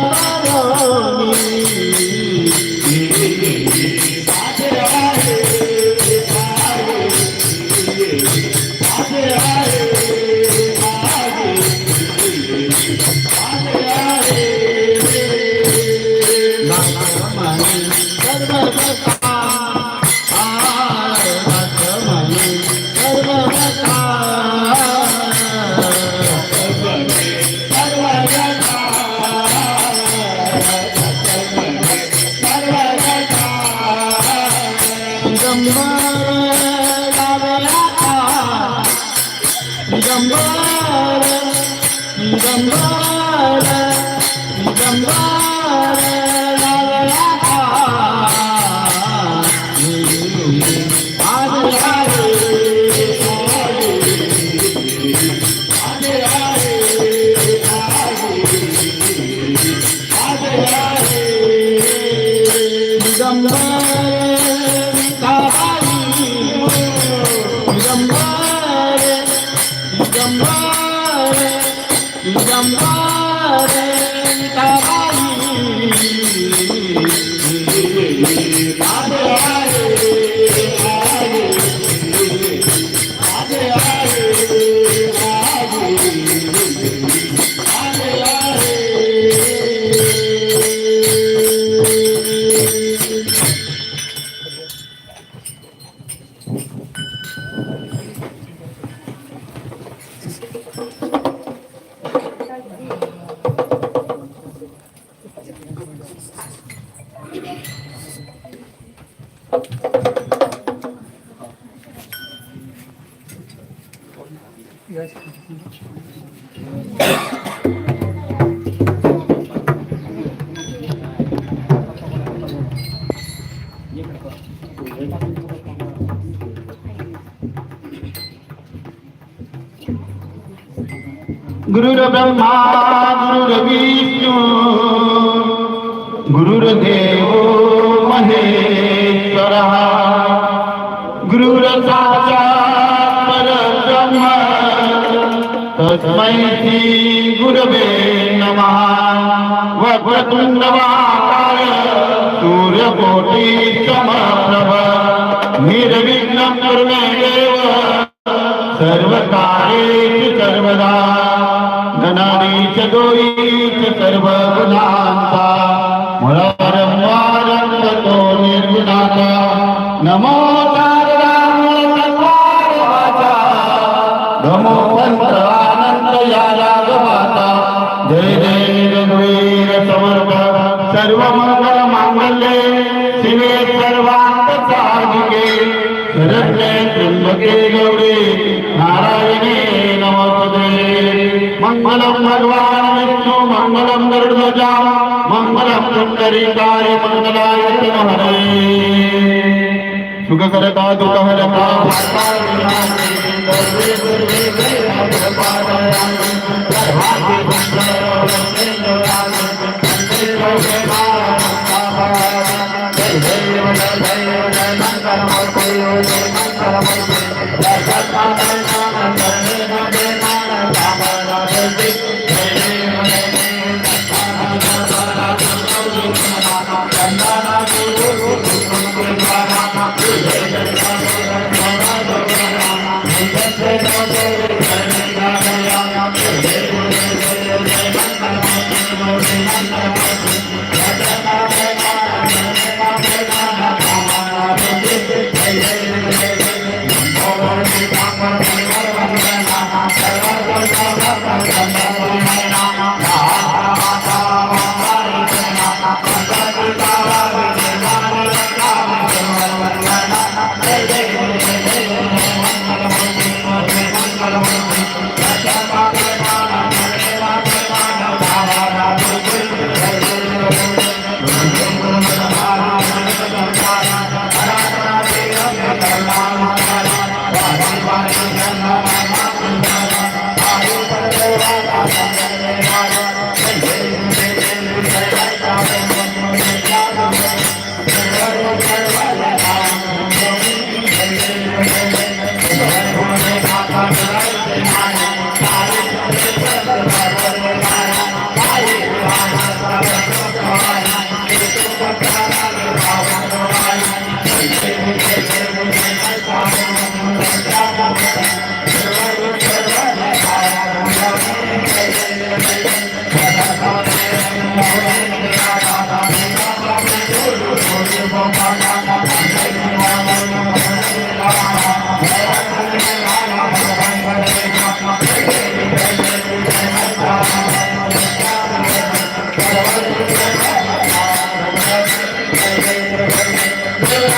ধরণী Ramana. गुरुर ब्रह्मा गुरुर विष्णू गुरुर्देव महेश्वर गुरुर ब्रह्मा तस्मै श्री गुरवे नमः. वक्रतुण्डवाकार सूर्यकोटि समप्रभ निर्विघ्नं कुर्मे देव सर्वदा गणानेच च सर्व गुणांता मुरारंवारं ततो निर्गुणाता नमो पुण्डरीकाय मङ्गलाय का दुख दुःखहरता भक्ता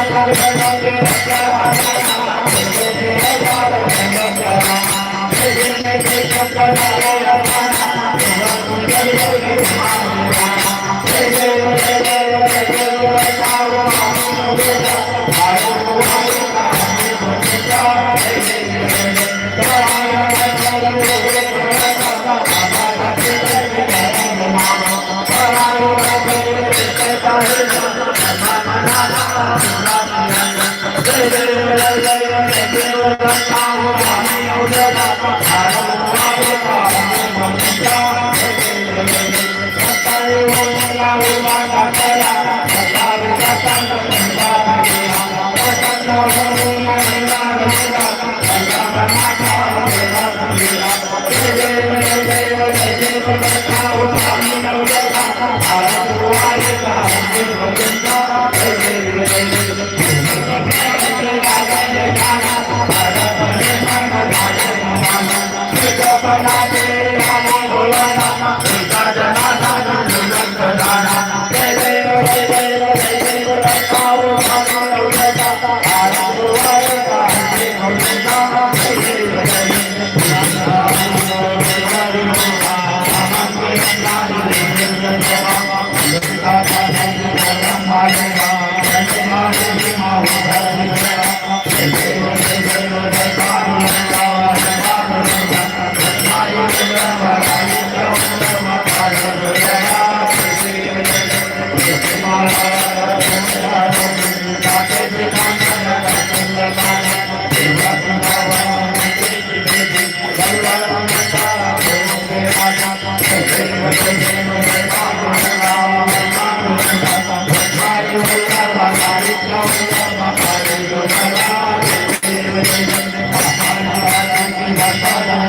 Thank you. Paulo, Bye.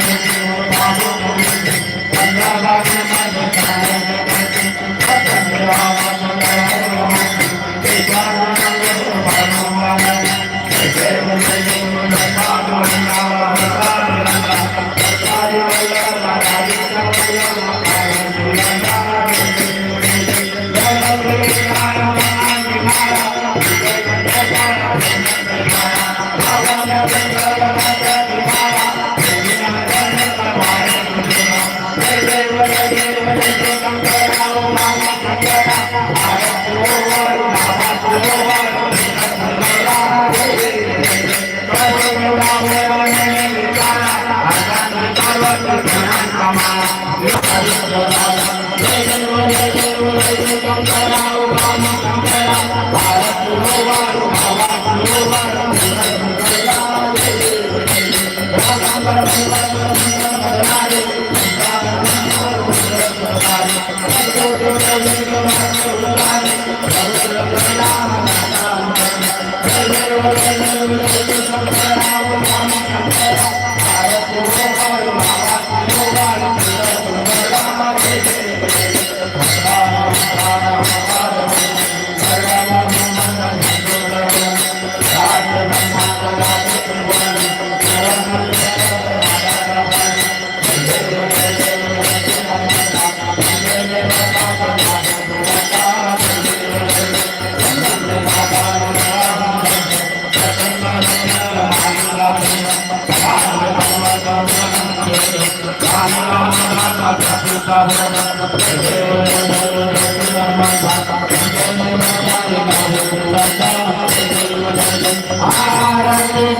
ஆரம்பத்தில்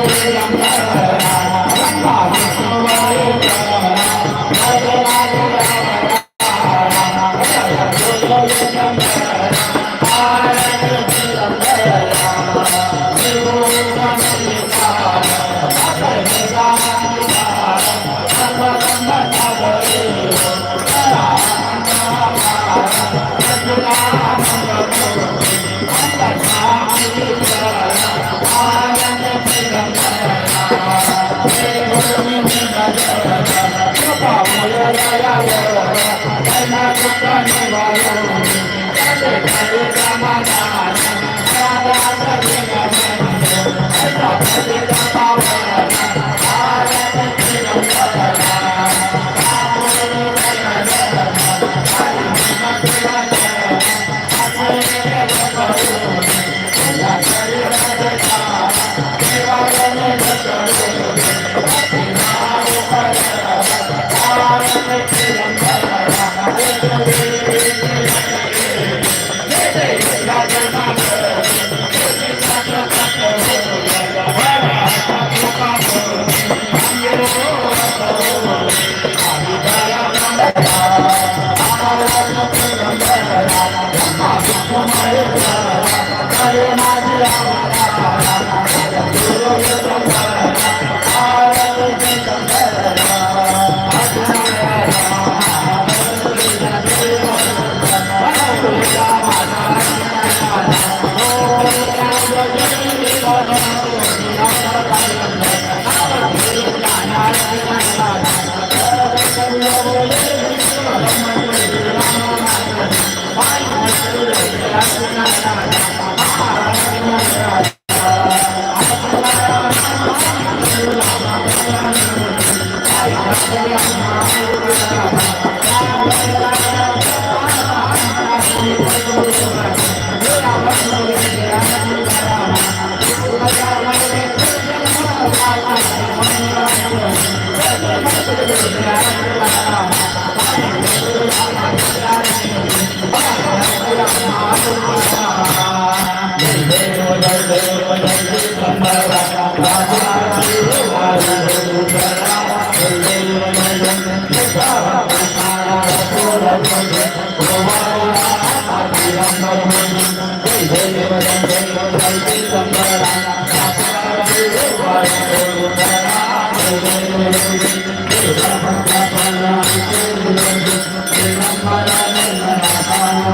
Yeah.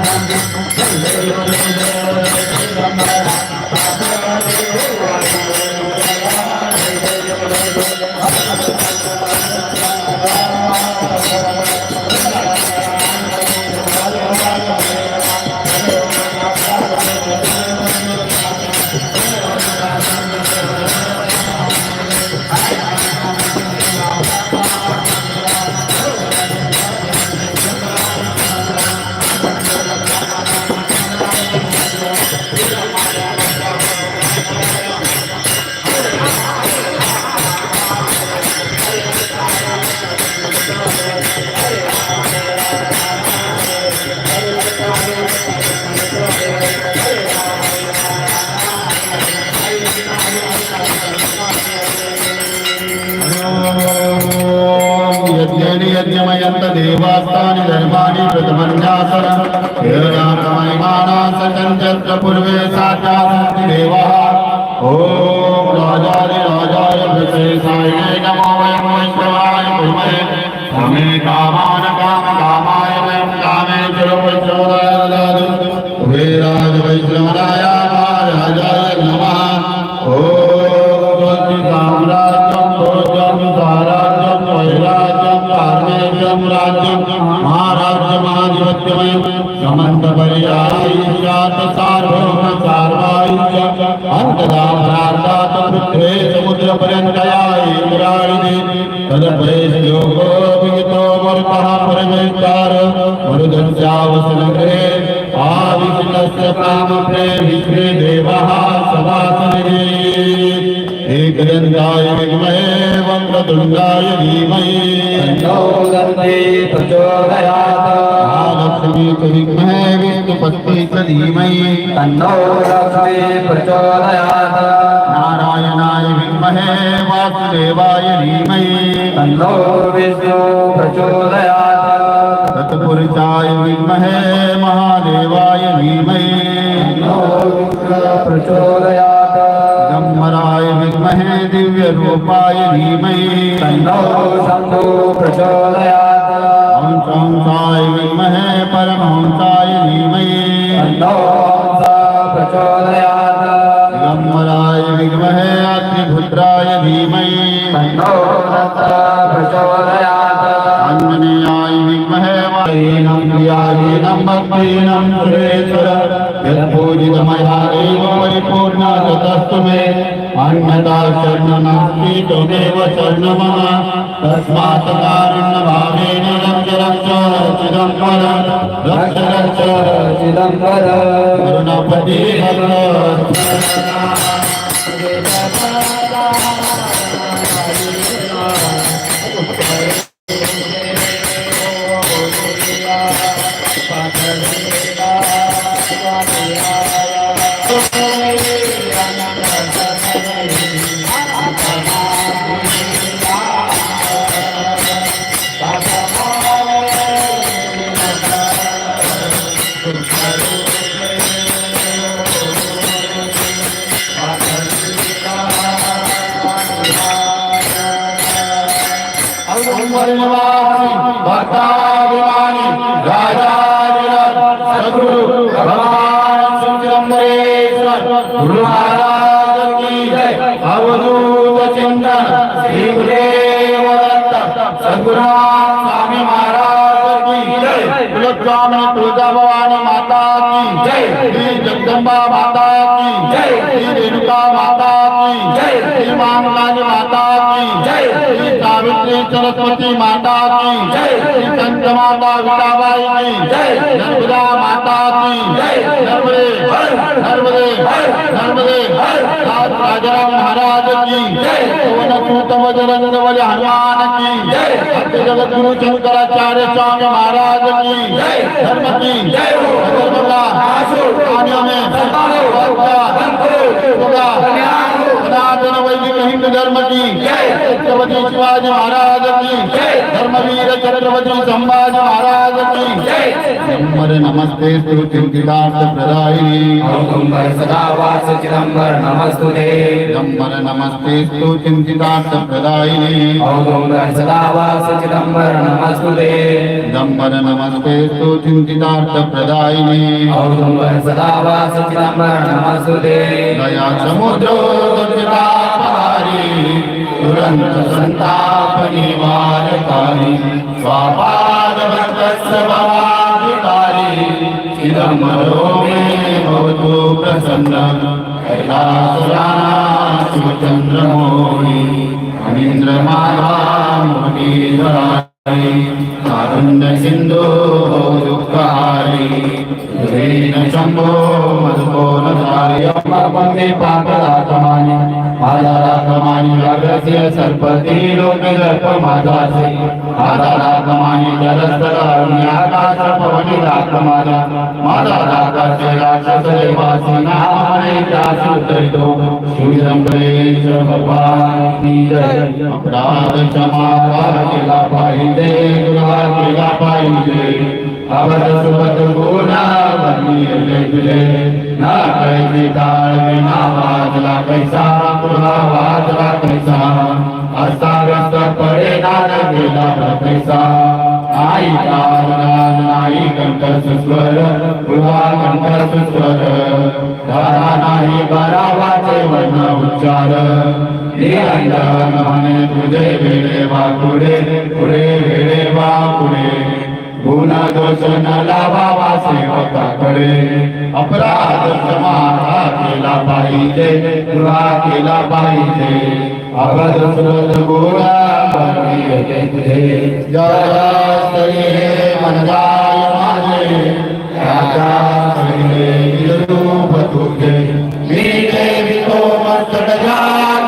Thank you. देवास्तानि धर्माणि पूर्वे साक्षात् देवः इन्द्राणि तदपरेशयोगो विहितो मरुतः परमेश्वर मरुदस्यावसनगरे आविष्टस्य कामप्रे विश्वे देवः सभासनिः एकदन्ताय महालक्ष्मी विद्महे विष्णुपत्नी लक्ष्मी विद्महे वासुदेवाय धीमहि। तन्नो विष्णु प्रचोदयात्। तत्पुरुषाय विद्महे महादेवाय धीमहि। तन्नो रुद्र प्रचोदयात्। गम्भराय विद्महे दिव्यरूपाय धीमहि। तन्नो शम्भु प्रचोदयात्। हंसाय विद्महे परमहंसाय धीमहि। तन्नो प्रचोदयात्। अग्निपुत्राय धीमहि। तन्नो सुरेश्वर। यत्पूजितमया परिपूर्णा ततस्तु मे। अन्यथा शरणनास्ति त्वमेव शरणं मम। तस्मात् कारुण्यभावेन रक्ष रक्ष रक्ष रक्ष भक्त भक्ताभिमानी राजाधिराज गुरु स्वामी भवानी माता की जय। श्री जगदम्बा माता की जय। श्री रेणुका माता की जय। श्री मांगलानी माता की जय। श्री सरस्वती माता की। जय। माता विटाबाई की। जय। नर्मदा माता की। जय। नर्मदे। नर्मदे। नर्मदे। राजाराम महाराज की। जय। पवन सूत बजरंग बल हनुमान की। जय। जगत गुरु शंकराचार्य स्वामी महाराज की। जय। धर्म की। जय सनातन हिंदू धर्म की। छत्रपति शिवाजी महाराज की। धर्मवीर छत्रपति संभाजी महाराज की। नम्बर नमस्ते स्तु प्रदायिनी। औदुम्बर सदा वास चिदम्बर नमस्तुते नम्बर नमस्ते प्रदायिनी। सदा वास नमस्तुते नम्बर नमस्ते स्तु प्रदायिनी। औदुम्बर सदा वास चिदम्बर नमस्तुते दया समुद्रो दुरंत संताप निवारकारी स्वापाद भक्तस्वभाविकारी चिदंबरो मे भवतु प्रसन्न। कैलासराणा शिवचन्द्रमोहि अनिन्द्रमाला मुरलीधराणि कारुण्यसिन्धो दुःखहारी सुरेण शम्भो मधुको न धारय पापमे जागस्य सर्पति लोके दर्पमादासि आधारागमानि जलस्तरण्याकाशपवनिरागमानि मादाराकाशे राक्षसदेवासि नामानि चासुतरितो श्रीरम्भेश भगवान् की जय अवदसुवत गुणावनिर्विले ना कैसी ताळवी ना वाजला कैसा पुन्हा वाजला कैसा अस्ताव्यस्त पडे नाना गेला कैसा आई कारणा नाही कंठस स्वर पुन्हा कंठस स्वर धरा नाही बरावाचे वर्ण उच्चार निरंजन म्हणे तुझे वेळे वा पुढे पुढे वेळे वा पुढे. गुन्हा दोष न लावावा सेवकाकडे अपराध क्षमा केला पाहिजे तुला केला पाहिजे अवध सुरत गोळा मनदाय माझे राजा तुझे मी देवितो मस्तक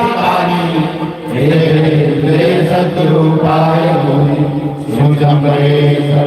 ठिकाणी हे सद्रूपाय सुजंबरेश्वर भगवान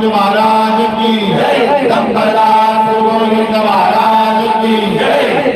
निमकरंद महाराज की जय। दंगदास गोविंद महाराज की जय।